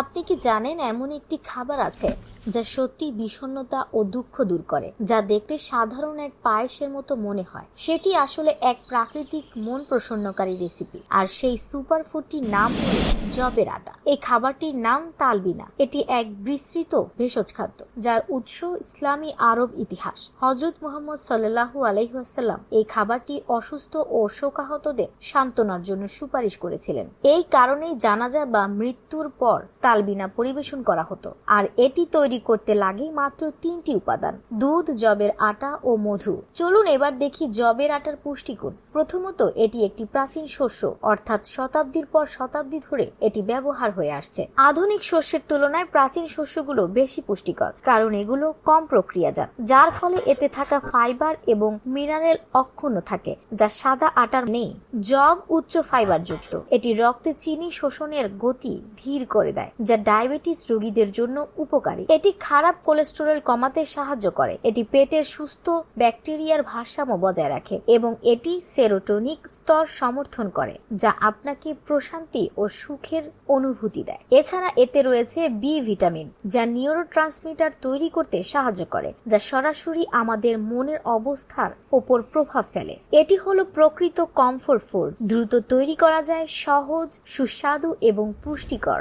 আপনি কি জানেন এমন একটি খাবার আছে যা সত্যি বিষণ্ণতা ও দুঃখ দূর করে, যা দেখতে সাধারণ এক পায়েসের মতো মনে হয়? সেটি আসলে এক প্রাকৃতিক মন প্রসন্নকারী রেসিপি, আর সেই সুপার ফুডটির নাম হল জবের আটা। এই খাবারটির নাম তালবিনা। এটি এক বিস্তৃত ভেষজ খাদ্য, যার উৎস ইসলামী আরব ইতিহাস। হজরত মোহাম্মদ সাল্লাহু আলহিহাসাল্লাম এই খাবারটি অসুস্থ ও শোকাহতদের সান্ত্বনার জন্য সুপারিশ করেছিলেন। এই কারণেই জানাজা বা মৃত্যুর পর তালবিনা পরিবেশন করা হতো। আর এটি তৈরি করতে লাগে মাত্র তিনটি উপাদান, দুধ, জবের আটা ও মধু। চলুন এবার দেখি জবের আটার পুষ্টিগুণ। প্রথমত, এটি একটি প্রাচীন শস্য, অর্থাৎ শতাব্দীর পর শতাব্দী ধরে এটি ব্যবহার হয়ে আসছে। আধুনিক শস্যের তুলনায় প্রাচীন শস্যগুলো বেশি পুষ্টিকর, কারণ এগুলো কম প্রক্রিয়াজাত, যার ফলে এতে থাকা ফাইবার এবং মিনারেল অক্ষুণ্ণ থাকে, যা সাদা আটার নেই। জব উচ্চ ফাইবার যুক্ত, এটি রক্তে চিনি শোষণের গতি ধীর করে দেয়। যা ডায়াবেটিস রোগীদের জন্য উপকারী। এটি খারাপ কোলেস্টেরল কমাতে সাহায্য করে। এটি পেটের সুস্থ ব্যাকটেরিয়ার ভারসাম্য বজায় রাখে এবং এটি সেরোটোনিক স্তর সমর্থন করে, যা আপনাকে প্রশান্তি ও সুখের অনুভূতি দেয়। এছাড়া এতে রয়েছে বি ভিটামিন, যা নিউরোট্রান্সমিটার তৈরি করতে সাহায্য করে, যা সরাসরি আমাদের মনের অবস্থার ওপর প্রভাব ফেলে। এটি হলো প্রকৃত কমফোর্ট ফুড দ্রুত তৈরি করা যায় সহজ, সুস্বাদু এবং পুষ্টিকর।